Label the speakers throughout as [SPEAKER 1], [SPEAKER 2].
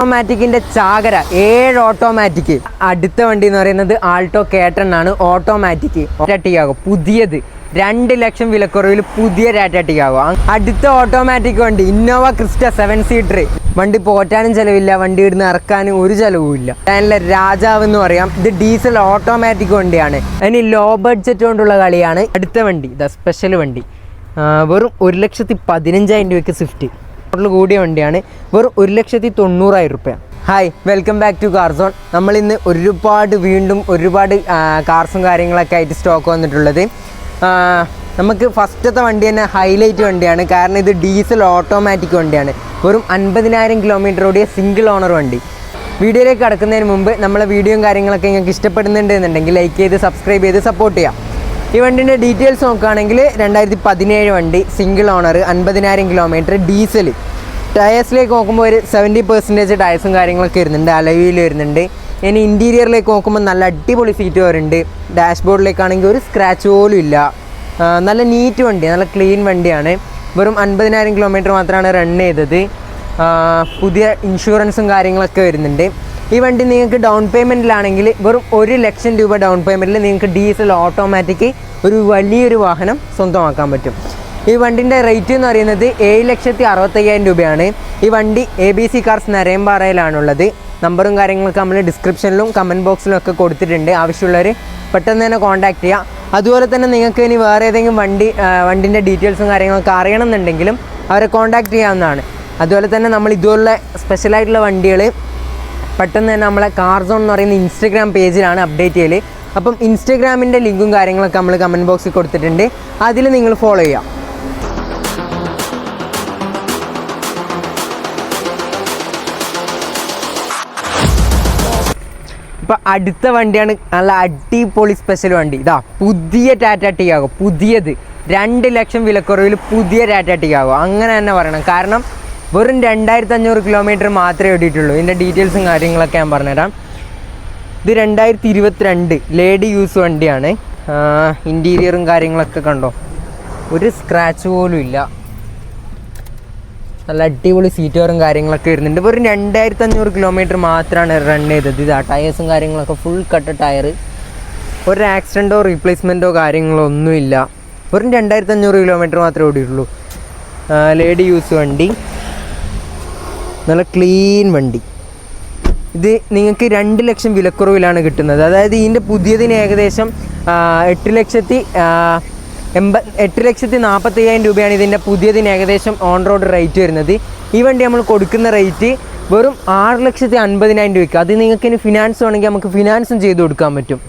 [SPEAKER 1] ഓട്ടോമാറ്റിക്കിന്റെ ചാകര ഏഴ് ഓട്ടോമാറ്റിക്. അടുത്ത വണ്ടി എന്ന് പറയുന്നത് ആൾട്ടോ കേട്ടൺ ആണ്. ഓട്ടോമാറ്റിക്. ഒറ്റിയാകും പുതിയത്. രണ്ട് ലക്ഷം വിലക്കുറവിൽ പുതിയ ടാറ്റ ടിയാഗോ അടുത്ത ഓട്ടോമാറ്റിക് വണ്ടി ഇന്നോവ ക്രിസ്റ്റ സെവൻ സീറ്റർ. വണ്ടി പോറ്റാനും ചിലവില്ല വണ്ടി ഇടുന്ന് ഇറക്കാനും ഒരു ചെലവും ഇല്ല. അതിനുള്ള രാജാവ് എന്ന് പറയാം. ഇത് ഡീസൽ ഓട്ടോമാറ്റിക് വണ്ടിയാണ്. അതിന് ലോ ബഡ്ജറ്റ് കൊണ്ടുള്ള കളിയാണ് അടുത്ത വണ്ടി ദ സ്പെഷ്യൽ വണ്ടി. വെറും ഒരു ലക്ഷത്തി പതിനഞ്ചായിരം രൂപയ്ക്ക് സ്വിഫ്റ്റ്. മോഡൽ കൂടിയ വണ്ടിയാണ്. വെറും ഒരു ലക്ഷത്തി തൊണ്ണൂറായിരം റുപ്യ. Hi welcome back to Carzone നമ്മൾ ഇന്ന് ഒരുപാട് വീണ്ടും ഒരുപാട് കാർസും കാര്യങ്ങളൊക്കെ ആയിട്ട് സ്റ്റോക്ക് വന്നിട്ടുള്ളത്. നമുക്ക് ഫസ്റ്റത്തെ വണ്ടി തന്നെ ഹൈലൈറ്റ് വണ്ടിയാണ്. കാരണം ഇത് ഡീസൽ ഓട്ടോമാറ്റിക് വണ്ടിയാണ്. വെറും അൻപതിനായിരം കിലോമീറ്റർ ഓടിയ സിംഗിൾ ഓണർ വണ്ടി. വീഡിയോയിലേക്ക് കടക്കുന്നതിന് മുമ്പ് നമ്മളെ വീഡിയോയും കാര്യങ്ങളൊക്കെ നിങ്ങൾക്ക് ഇഷ്ടപ്പെടുന്നുണ്ട് എന്നുണ്ടെങ്കിൽ ലൈക്ക് ചെയ്ത് സബ്സ്ക്രൈബ് ചെയ്ത് സപ്പോർട്ട് ചെയ്യാം. ഈ വണ്ടിന്റെ ഡീറ്റെയിൽസ് നോക്കുകയാണെങ്കിൽ രണ്ടായിരത്തി പതിനേഴ് വണ്ടി സിംഗിൾ ഓണർ അൻപതിനായിരം കിലോമീറ്റർ ഡീസൽ ടയേഴ്സിലേക്ക് നോക്കുമ്പോൾ ഒരു സെവന്റി പെർസെന്റേജ് ടയേഴ്സും കാര്യങ്ങളൊക്കെ വരുന്നുണ്ട് അലവിയിൽ വരുന്നുണ്ട്. ഇനി ഇന്റീരിയറിലേക്ക് നോക്കുമ്പോൾ നല്ല അടിപൊളി സീറ്റ് വരുന്നുണ്ട്. ഡാഷ്ബോർഡിലേക്കാണെങ്കിൽ ഒരു സ്ക്രാച്ച് പോലും ഇല്ല. നല്ല നീറ്റ് വണ്ടി നല്ല ക്ലീൻ വണ്ടിയാണ്. വെറും അൻപതിനായിരം കിലോമീറ്റർ മാത്രമാണ് റൺ ചെയ്തത്. പുതിയ ഇൻഷുറൻസും കാര്യങ്ങളൊക്കെ വരുന്നുണ്ട്. ഈ വണ്ടി നിങ്ങൾക്ക് ഡൗൺ പേയ്മെന്റിലാണെങ്കിൽ വെറും ഒരു ലക്ഷം രൂപ ഡൗൺ പേയ്മെന്റിൽ നിങ്ങൾക്ക് ഡീസൽ ഓട്ടോമാറ്റിക് ഒരു വലിയൊരു വാഹനം സ്വന്തമാക്കാൻ പറ്റും. ഈ വണ്ടിന്റെ റേറ്റ് എന്ന് പറയുന്നത് ഏഴ് ലക്ഷത്തി അറുപത്തയ്യായിരം രൂപയാണ്. ഈ വണ്ടി എ ബി സി കാർസ് നരയമ്പാറയിലാണുള്ളത് നമ്പറും കാര്യങ്ങളൊക്കെ നമ്മൾ ഡിസ്ക്രിപ്ഷനിലും കമന്റ് ബോക്സിലും ഒക്കെ കൊടുത്തിട്ടുണ്ട്. ആവശ്യമുള്ളവർ പെട്ടെന്ന് തന്നെ കോൺടാക്ട് ചെയ്യുക അതുപോലെ തന്നെ നിങ്ങൾക്ക് ഇനി വേറെ ഏതെങ്കിലും വണ്ടി വണ്ടിന്റെ ഡീറ്റെയിൽസും കാര്യങ്ങളൊക്കെ അറിയണമെന്നുണ്ടെങ്കിലും അവരെ കോൺടാക്ട് ചെയ്യാവുന്നതാണ്. അതുപോലെ തന്നെ നമ്മൾ ഇതുപോലുള്ള സ്പെഷ്യലായിട്ടുള്ള വണ്ടികൾ പെട്ടെന്ന് തന്നെ നമ്മളെ കാർ സോൺ എന്ന് പറയുന്ന ഇൻസ്റ്റഗ്രാം പേജിലാണ് അപ്ഡേറ്റ് ചെയ്യൽ അപ്പം ഇൻസ്റ്റഗ്രാമിന്റെ ലിങ്കും കാര്യങ്ങളൊക്കെ നമ്മൾ കമന്റ് ബോക്സിൽ കൊടുത്തിട്ടുണ്ട്. അതിൽ നിങ്ങൾ ഫോളോ ചെയ്യാം. ഇപ്പൊ അടുത്ത വണ്ടിയാണ് നല്ല അടിപൊളി സ്പെഷ്യൽ വണ്ടി. ഇതാ പുതിയ ടാറ്റ ടിയാഗോ പുതിയത്. രണ്ട് ലക്ഷം വിലക്കുറവിൽ പുതിയ ടാറ്റ ടിയാഗോ അങ്ങനെ തന്നെ പറയണം. കാരണം വെറും രണ്ടായിരത്തി അഞ്ഞൂറ് കിലോമീറ്റർ മാത്രമേ ഓടിയിട്ടുള്ളൂ. ഇതിന്റെ ഡീറ്റെയിൽസും കാര്യങ്ങളൊക്കെ ഞാൻ പറഞ്ഞുതരാം. ഇത് രണ്ടായിരത്തി ഇരുപത്തിരണ്ട് ലേഡി യൂസ് വണ്ടിയാണ് ഇന്റീരിയറും കാര്യങ്ങളൊക്കെ കണ്ടോ? ഒരു സ്ക്രാച്ച് പോലും ഇല്ല. നല്ല അടിപൊളി സീറ്ററും കാര്യങ്ങളൊക്കെ വരുന്നുണ്ട്. വെറും രണ്ടായിരത്തി അഞ്ഞൂറ് കിലോമീറ്റർ മാത്രമാണ് റൺ ചെയ്തത്. ഇതാ ടയേഴ്സും കാര്യങ്ങളൊക്കെ ഫുൾ കട്ട് ടയർ ഒരു ആക്സിഡന്റോ റീപ്ലേസ്മെന്റോ കാര്യങ്ങളോ ഒന്നുമില്ല. വെറും രണ്ടായിരത്തി അഞ്ഞൂറ് കിലോമീറ്റർ മാത്രമേ ഓടിയിട്ടുള്ളൂ. ലേഡി യൂസ് വണ്ടി. നല്ല ക്ലീൻ വണ്ടി. ഇത് നിങ്ങൾക്ക് രണ്ട് ലക്ഷം വിലക്കുറവിലാണ് കിട്ടുന്നത്. അതായത് ഇതിന്റെ പുതിയതിന് ഏകദേശം ആ, എട്ട് ലക്ഷത്തി ആ, എൺപ എട്ട് ലക്ഷത്തി നാൽപ്പത്തി അയ്യായിരം രൂപയാണ് ഇതിന്റെ പുതിയതിന് ഏകദേശം ഓൺ റോഡ് റേറ്റ് വരുന്നത്. ഈ വണ്ടി നമ്മൾ കൊടുക്കുന്ന റേറ്റ് വെറും ആറ് ലക്ഷത്തി അൻപതിനായിരം രൂപയ്ക്ക്. അത് നിങ്ങൾക്ക് ഇനി ഫിനാൻസ് വേണമെങ്കിൽ നമുക്ക് ഫിനാൻസും ചെയ്ത് കൊടുക്കാൻ പറ്റും.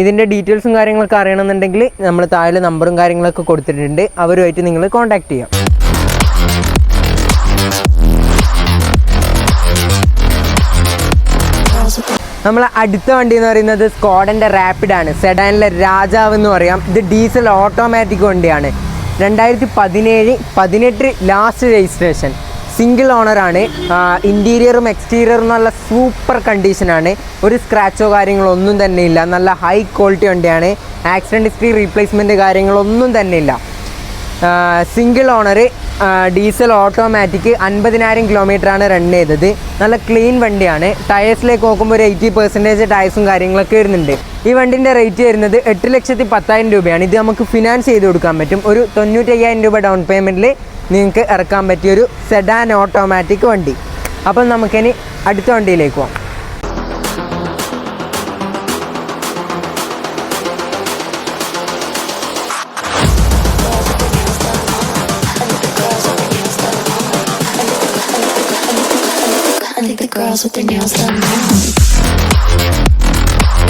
[SPEAKER 1] ഇതിന്റെ ഡീറ്റെയിൽസും കാര്യങ്ങളൊക്കെ അറിയണമെന്നുണ്ടെങ്കിൽ നമ്മൾ താഴെ നമ്പറും കാര്യങ്ങളൊക്കെ കൊടുത്തിട്ടുണ്ട്. അവരുമായിട്ട് നിങ്ങൾ കോൺടാക്റ്റ് ചെയ്യാം. നമ്മളെ അടുത്ത വണ്ടി എന്ന് പറയുന്നത് സ്കോഡന്റെ റാപ്പിഡ് ആണ്. സെഡാനിലെ രാജാവ് എന്ന് പറയാം. ഇത് ഡീസൽ ഓട്ടോമാറ്റിക് വണ്ടിയാണ്. രണ്ടായിരത്തി പതിനേഴ് പതിനെട്ട് ലാസ്റ്റ് രജിസ്ട്രേഷൻ സിംഗിൾ ഓണറാണ് ഇന്റീരിയറും എക്സ്റ്റീരിയറും നല്ല സൂപ്പർ കണ്ടീഷനാണ് ഒരു സ്ക്രാച്ചോ കാര്യങ്ങളോ ഒന്നും തന്നെ ഇല്ല. നല്ല ഹൈ ക്വാളിറ്റി വണ്ടിയാണ്. ആക്സിഡന്റ് ഹിസ്റ്ററി റീപ്ലേസ്മെന്റ് കാര്യങ്ങളൊന്നും തന്നെ ഇല്ല. സിംഗിൾ ഓണർ ഡീസൽ ഓട്ടോമാറ്റിക് അൻപതിനായിരം കിലോമീറ്ററാണ് റൺ ചെയ്തത്. നല്ല ക്ലീൻ വണ്ടിയാണ്. ടയേഴ്സിലേക്ക് നോക്കുമ്പോൾ ഒരു എയ്റ്റി പെർസെന്റേജ് ടയേഴ്സും കാര്യങ്ങളൊക്കെ വരുന്നുണ്ട്. ഈ വണ്ടിന്റെ റേറ്റ് വരുന്നത് എട്ട് ലക്ഷത്തി പത്തായിരം രൂപയാണ്. ഇത് നമുക്ക് ഫിനാൻസ് ചെയ്ത് കൊടുക്കാൻ പറ്റും. ഒരു തൊണ്ണൂറ്റയ്യായിരം രൂപ ഡൗൺ പേയ്മെന്റിൽ നിങ്ങൾക്ക് ഇറക്കാൻ പറ്റിയൊരു സെഡാൻ ഓട്ടോമാറ്റിക് വണ്ടി. അപ്പം നമുക്കിനി അടുത്ത വണ്ടിയിലേക്ക് പോകാം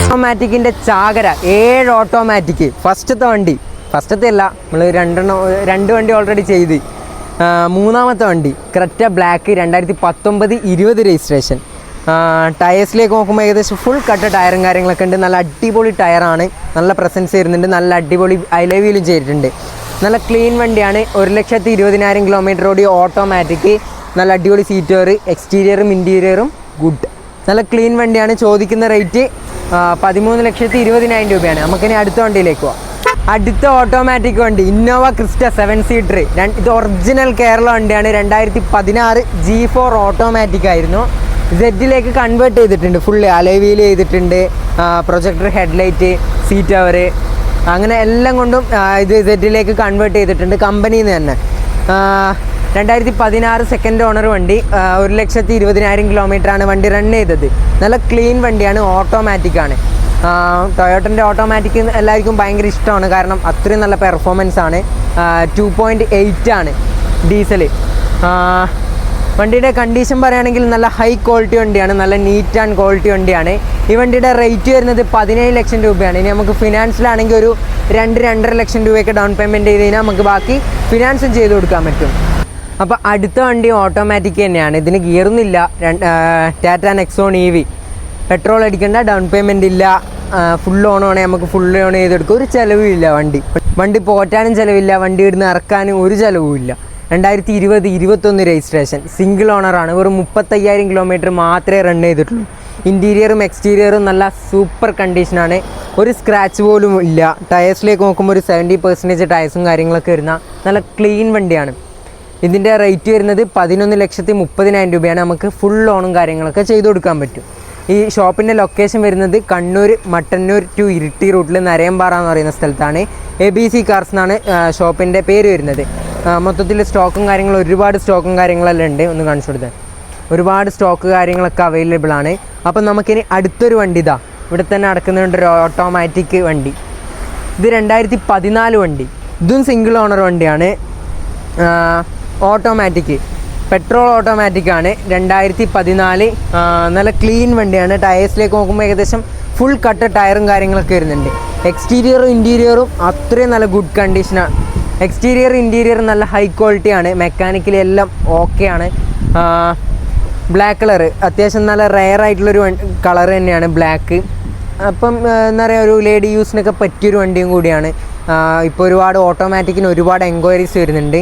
[SPEAKER 1] ഓട്ടോമാറ്റിക്കിന്റെ ചാകര ഏഴ് ഓട്ടോമാറ്റിക് ഫസ്റ്റത്തെ വണ്ടി. ഫസ്റ്റത്തെ അല്ല നമ്മൾ രണ്ടെണ്ണം രണ്ട് വണ്ടി ഓൾറെഡി ചെയ്ത്. മൂന്നാമത്തെ വണ്ടി ക്രെറ്റ ബ്ലാക്ക് രണ്ടായിരത്തി പത്തൊമ്പത് ഇരുപത് രജിസ്ട്രേഷൻ ടയേഴ്സിലേക്ക് നോക്കുമ്പോൾ ഏകദേശം ഫുൾ കട്ട ടയറും കാര്യങ്ങളൊക്കെ ഉണ്ട്. നല്ല അടിപൊളി ടയറാണ് നല്ല പ്രസൻസ് വരുന്നുണ്ട്. നല്ല അടിപൊളി അലവിയിലും ചെയ്തിട്ടുണ്ട്. നല്ല ക്ലീൻ വണ്ടിയാണ്. ഒരു ലക്ഷത്തി ഇരുപതിനായിരം കിലോമീറ്റർ ഓടി ഓട്ടോമാറ്റിക് നല്ല അടിപൊളി സീറ്റ് കയറി എക്സ്റ്റീരിയറും ഇന്റീരിയറും ഗുഡ് നല്ല ക്ലീൻ വണ്ടിയാണ്. ചോദിക്കുന്ന റേറ്റ് പതിമൂന്ന് ലക്ഷത്തി ഇരുപതിനായിരം രൂപയാണ്. നമുക്കിനി അടുത്ത വണ്ടിയിലേക്ക് പോവാം. അടുത്ത ഓട്ടോമാറ്റിക് വണ്ടി ഇന്നോവ ക്രിസ്റ്റ സെവൻ സീറ്റർ ഇത് ഒറിജിനൽ കേരള വണ്ടിയാണ്. രണ്ടായിരത്തി പതിനാറ് ജി ഫോർ ഓട്ടോമാറ്റിക് ആയിരുന്നു. ജെഡിലേക്ക് കൺവേർട്ട് ചെയ്തിട്ടുണ്ട്. ഫുള്ള് അലവീൽ ചെയ്തിട്ടുണ്ട്. പ്രൊജക്ടർ ഹെഡ്ലൈറ്റ് സീറ്റ് അവർ അങ്ങനെ എല്ലാം കൊണ്ടും ഇത് ജെഡിലേക്ക് കൺവേർട്ട് ചെയ്തിട്ടുണ്ട്. കമ്പനിയിൽ നിന്ന് തന്നെ. രണ്ടായിരത്തി പതിനാറ് സെക്കൻഡ് ഓണർ വണ്ടി ഒരു ലക്ഷത്തി ഇരുപതിനായിരം കിലോമീറ്ററാണ് വണ്ടി റൺ ചെയ്തത്. നല്ല ക്ലീൻ വണ്ടിയാണ് ഓട്ടോമാറ്റിക് ആണ്. ടൊയോട്ടന്റെ ഓട്ടോമാറ്റിക് എല്ലാവർക്കും ഭയങ്കര ഇഷ്ടമാണ്. കാരണം അത്രയും നല്ല പെർഫോമൻസ് ആണ്. ടു പോയിന്റ് എയ്റ്റ് ആണ് ഡീസൽ വണ്ടിയുടെ കണ്ടീഷൻ പറയുകയാണെങ്കിൽ നല്ല ഹൈ ക്വാളിറ്റി വണ്ടിയാണ് നല്ല നീറ്റ് ആൻഡ് ക്വാളിറ്റി വണ്ടിയാണ്. ഈ വണ്ടിയുടെ റേറ്റ് വരുന്നത് പതിനേഴ് ലക്ഷം രൂപയാണ്. ഇനി നമുക്ക് ഫിനാൻസിലാണെങ്കിൽ ഒരു രണ്ട് രണ്ടര ലക്ഷം രൂപയൊക്കെ ഡൗൺ പേയ്മെന്റ് ചെയ്ത് കഴിഞ്ഞാൽ നമുക്ക് ബാക്കി ഫിനാൻസും ചെയ്ത് കൊടുക്കാൻ പറ്റും. അപ്പോൾ അടുത്ത വണ്ടി ഓട്ടോമാറ്റിക് തന്നെയാണ്. ഇതിന് ഗിയറൊന്നുമില്ല. Tata Nexon E V petrol അടിക്കേണ്ട ഡൗൺ പേയ്മെന്റ് ഇല്ല. ഫുൾ ഓൺ ആണെങ്കിൽ നമുക്ക് ഫുൾ ഓൺ ചെയ്തെടുക്കും. ഒരു ചിലവും ഇല്ല വണ്ടി. വണ്ടി പോറ്റാനും ചിലവില്ല. വണ്ടി ഇടുന്ന് ഇറക്കാനും ഒരു ചിലവും ഇല്ല. രണ്ടായിരത്തി ഇരുപത് ഇരുപത്തൊന്ന് രജിസ്ട്രേഷൻ. സിംഗിൾ ഓണറാണ് വെറും മുപ്പത്തയ്യായിരം കിലോമീറ്റർ മാത്രമേ റൺ ചെയ്തിട്ടുള്ളൂ. ഇന്റീരിയറും എക്സ്റ്റീരിയറും നല്ല സൂപ്പർ കണ്ടീഷനാണ് ഒരു സ്ക്രാച്ച് പോലും ഇല്ല. ടയേഴ്സിലേക്ക് നോക്കുമ്പോൾ ഒരു സെവന്റി പെർസെന്റേജ് ടയേഴ്സും കാര്യങ്ങളൊക്കെ വരുന്ന നല്ല ക്ലീൻ വണ്ടിയാണ്. ഇതിന്റെ റേറ്റ് വരുന്നത് പതിനൊന്ന് ലക്ഷത്തി മുപ്പതിനായിരം രൂപയാണ്. നമുക്ക് ഫുൾ ലോണും കാര്യങ്ങളൊക്കെ ചെയ്തു കൊടുക്കാൻ പറ്റും. ഈ ഷോപ്പിന്റെ ലൊക്കേഷൻ വരുന്നത് കണ്ണൂർ മട്ടന്നൂർ ടു ഇരിട്ടി റൂട്ടിൽ നരയമ്പാറ എന്ന് പറയുന്ന സ്ഥലത്താണ്. എ ബി സി കാർസ് എന്നാണ് ഷോപ്പിന്റെ പേര് വരുന്നത്. മൊത്തത്തിൽ സ്റ്റോക്കും കാര്യങ്ങളും ഒരുപാട് സ്റ്റോക്കും കാര്യങ്ങളെല്ലാം ഉണ്ട്. ഒന്ന് കാണിച്ചു കൊടുത്തത് ഒരുപാട് സ്റ്റോക്ക് കാര്യങ്ങളൊക്കെ അവൈലബിൾ ആണ്. അപ്പം നമുക്കിനി അടുത്തൊരു വണ്ടി ഇതാ. ഇവിടെ തന്നെ നടക്കുന്നുണ്ട് ഒരു ഓട്ടോമാറ്റിക് വണ്ടി. ഇത് രണ്ടായിരത്തി പതിനാല് വണ്ടി. ഇതും സിംഗിൾ ഓണർ വണ്ടിയാണ്. ഓട്ടോമാറ്റിക് പെട്രോൾ ഓട്ടോമാറ്റിക് ആണ്. രണ്ടായിരത്തി പതിനാല് നല്ല ക്ലീൻ വണ്ടിയാണ്. ടയേഴ്സിലേക്ക് നോക്കുമ്പോൾ ഏകദേശം ഫുൾ കട്ട് ടയറും കാര്യങ്ങളൊക്കെ വരുന്നുണ്ട്. എക്സ്റ്റീരിയറും ഇന്റീരിയറും അത്രയും നല്ല ഗുഡ് കണ്ടീഷനാണ് എക്സ്റ്റീരിയർ ഇന്റീരിയർ നല്ല ഹൈ ക്വാളിറ്റിയാണ് മെക്കാനിക്കലി എല്ലാം ഓക്കെയാണ് ബ്ലാക്ക് കളർ അത്യാവശ്യം നല്ല റെയർ ആയിട്ടുള്ളൊരു കളർ തന്നെയാണ് ബ്ലാക്ക് അപ്പം എന്താ പറയുക ഒരു ലേഡി യൂസിനൊക്കെ പറ്റിയൊരു വണ്ടിയും കൂടിയാണ്. ഇപ്പോൾ ഒരുപാട് ഓട്ടോമാറ്റിക്കിന് ഒരുപാട് എൻക്വയറീസ് വരുന്നുണ്ട്.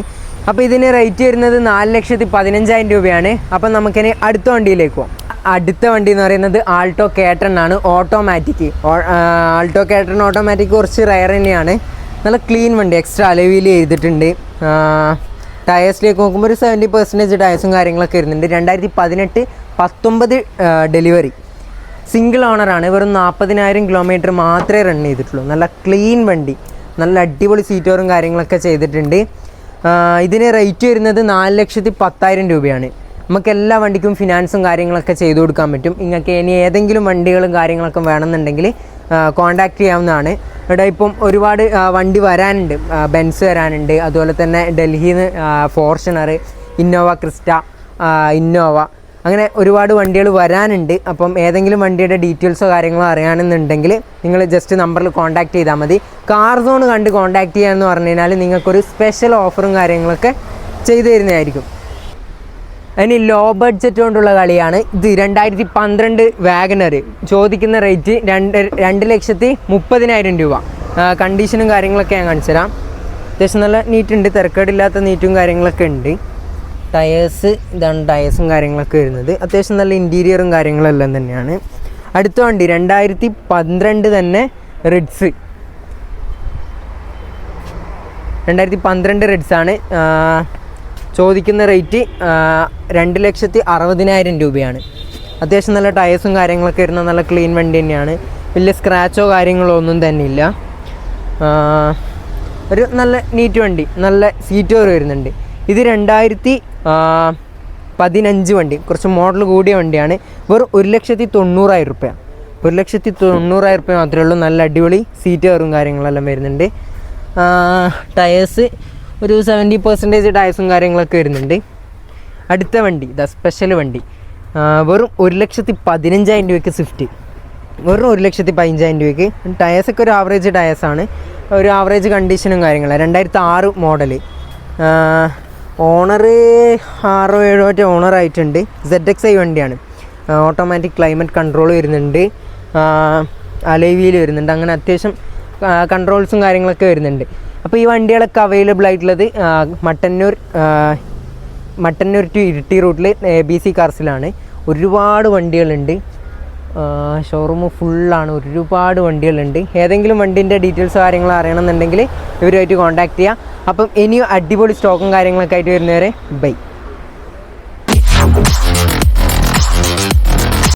[SPEAKER 1] അപ്പോൾ ഇതിന് റേറ്റ് വരുന്നത് നാല് ലക്ഷത്തി പതിനഞ്ചായിരം രൂപയാണ്. അപ്പം നമുക്കിനി അടുത്ത വണ്ടിയിലേക്ക് പോകാം അടുത്ത വണ്ടി എന്ന് പറയുന്നത് ആൾട്ടോ കേട്ടൺ ആണ്. Automatic Alto K ten automatic കുറച്ച് റയർ തന്നെയാണ്. നല്ല ക്ലീൻ വണ്ടി. എക്സ്ട്രാ അലവിയിൽ ചെയ്തിട്ടുണ്ട്. ടയേഴ്സിലേക്ക് നോക്കുമ്പോൾ ഒരു സെവന്റി പെർസെന്റേജ് ടയേഴ്സും കാര്യങ്ങളൊക്കെ വരുന്നുണ്ട്. രണ്ടായിരത്തി പതിനെട്ട് പത്തൊമ്പത് ഡെലിവറി സിംഗിൾ ഓണറാണ് വെറും നാൽപ്പതിനായിരം കിലോമീറ്റർ മാത്രമേ റൺ ചെയ്തിട്ടുള്ളൂ. നല്ല ക്ലീൻ വണ്ടി. നല്ല അടിപൊളി സീറ്റോറും കാര്യങ്ങളൊക്കെ ചെയ്തിട്ടുണ്ട്. ഇതിന് റേറ്റ് വരുന്നത് നാല് ലക്ഷത്തി പത്തായിരം രൂപയാണ്. നമുക്ക് എല്ലാ വണ്ടിക്കും ഫിനാൻസും കാര്യങ്ങളൊക്കെ ചെയ്തു കൊടുക്കാൻ പറ്റും. നിങ്ങൾക്ക് ഇനി ഏതെങ്കിലും വണ്ടികളും കാര്യങ്ങളൊക്കെ വേണമെന്നുണ്ടെങ്കിൽ കോൺടാക്ട് ചെയ്യാവുന്നതാണ്. ഇവിടെ ഇപ്പം ഒരുപാട് വണ്ടി വരാനുണ്ട്. ബെൻസ് വരാനുണ്ട്. അതുപോലെ തന്നെ ഡൽഹിയിൽ നിന്ന് ഫോർച്യൂണർ ഇന്നോവ ക്രിസ്റ്റ ഇന്നോവ അങ്ങനെ ഒരുപാട് വണ്ടികൾ വരാനുണ്ട്. അപ്പം ഏതെങ്കിലും വണ്ടിയുടെ ഡീറ്റെയിൽസോ കാര്യങ്ങളോ അറിയാണെന്നുണ്ടെങ്കിൽ നിങ്ങൾ ജസ്റ്റ് നമ്പറിൽ കോൺടാക്ട് ചെയ്താൽ മതി. കാർ സോൺ കണ്ട് കോൺടാക്ട് ചെയ്യാമെന്ന് പറഞ്ഞു കഴിഞ്ഞാൽ നിങ്ങൾക്കൊരു സ്പെഷ്യൽ ഓഫറും കാര്യങ്ങളൊക്കെ ചെയ്തു തരുന്നതായിരിക്കും. ഇനി ലോ ബഡ്ജറ്റ് കൊണ്ടുള്ള കളിയാണ്. ഇത് രണ്ടായിരത്തി പന്ത്രണ്ട് വാഗനർ ചോദിക്കുന്ന റേറ്റ് രണ്ട് രണ്ട് ലക്ഷത്തി മുപ്പതിനായിരം രൂപ. കണ്ടീഷനും കാര്യങ്ങളൊക്കെ ഞാൻ കാണിച്ചു തരാം അത്യാവശ്യം നല്ല നീറ്റ് ഉണ്ട്. തിരക്കേടില്ലാത്ത നീറ്റും കാര്യങ്ങളൊക്കെ ഉണ്ട്. ടയേഴ്സ് ഇതാണ് ടയേഴ്സും കാര്യങ്ങളൊക്കെ വരുന്നത്. അത്യാവശ്യം നല്ല ഇന്റീരിയറും കാര്യങ്ങളെല്ലാം തന്നെയാണ്. അടുത്ത വണ്ടി രണ്ടായിരത്തി പന്ത്രണ്ട് തന്നെ റെഡ്സ് രണ്ടായിരത്തി പന്ത്രണ്ട് ആണ്. ചോദിക്കുന്ന റേറ്റ് രണ്ട് ലക്ഷത്തി അറുപതിനായിരം രൂപയാണ്. അത്യാവശ്യം നല്ല ടയേഴ്സും കാര്യങ്ങളൊക്കെ വരുന്ന നല്ല ക്ലീൻ വണ്ടി തന്നെയാണ്. വലിയ സ്ക്രാച്ചോ കാര്യങ്ങളോ ഒന്നും തന്നെ ഇല്ല. ഒരു നല്ല നീറ്റ് വണ്ടി നല്ല സീറ്റ് വരുന്നുണ്ട്. ഇത് രണ്ടായിരത്തി പതിനഞ്ച് വണ്ടി കുറച്ച് മോഡൽ കൂടിയ വണ്ടിയാണ്. വെറും ഒരു ലക്ഷത്തി തൊണ്ണൂറായിരം റുപ്യ. ഒരു ലക്ഷത്തി തൊണ്ണൂറായിരം റുപ്യ മാത്രമേ ഉള്ളൂ. നല്ല അടിപൊളി സീറ്റ് കയറും കാര്യങ്ങളെല്ലാം വരുന്നുണ്ട്. ടയേഴ്സ് ഒരു സെവന്റി പെർസെന്റേജ് ടയേഴ്സും കാര്യങ്ങളൊക്കെ വരുന്നുണ്ട്. അടുത്ത വണ്ടി ദ സ്പെഷ്യൽ വണ്ടി. വെറും ഒരു ലക്ഷത്തി പതിനഞ്ചായിരം രൂപയ്ക്ക് സ്വിഫ്റ്റ് വെറും ഒരു ലക്ഷത്തി പതിനഞ്ചായിരം രൂപയ്ക്ക്. ടയേഴ്സൊക്കെ ഒരു ആവറേജ് ടയേഴ്സാണ് ഒരു ആവറേജ് കണ്ടീഷനും കാര്യങ്ങളാണ് രണ്ടായിരത്തി ആറ് മോഡൽ ഓണർ ആറോ ഏഴോ മറ്റോ ഓണറായിട്ടുണ്ട്. സെഡ് എക്സ് ഐ വണ്ടിയാണ് ഓട്ടോമാറ്റിക് ക്ലൈമറ്റ് കൺട്രോൾ വരുന്നുണ്ട് അലൈവിയിൽ വരുന്നുണ്ട്. അങ്ങനെ അത്യാവശ്യം കൺട്രോൾസും കാര്യങ്ങളൊക്കെ വരുന്നുണ്ട്. അപ്പോൾ ഈ വണ്ടികളൊക്കെ അവൈലബിൾ ആയിട്ടുള്ളത് മട്ടന്നൂർ മട്ടന്നൂർ ടു ഇരിട്ടി റൂട്ടിൽ എ ബി സി കാർസിലാണ് ഒരുപാട് വണ്ടികളുണ്ട്. ഷോറൂം ഫുള്ളാണ് ഒരുപാട് വണ്ടികളുണ്ട്. ഏതെങ്കിലും വണ്ടീന്റെ ഡീറ്റെയിൽസ് കാര്യങ്ങൾ അറിയണമെന്നുണ്ടെങ്കിൽ ഇവരുമായിട്ട് കോൺടാക്ട് ചെയ്യാം. അപ്പം ഇനിയും അടിപൊളി സ്റ്റോക്കും കാര്യങ്ങളൊക്കെ ആയിട്ട് വരുന്നവരെ ബൈ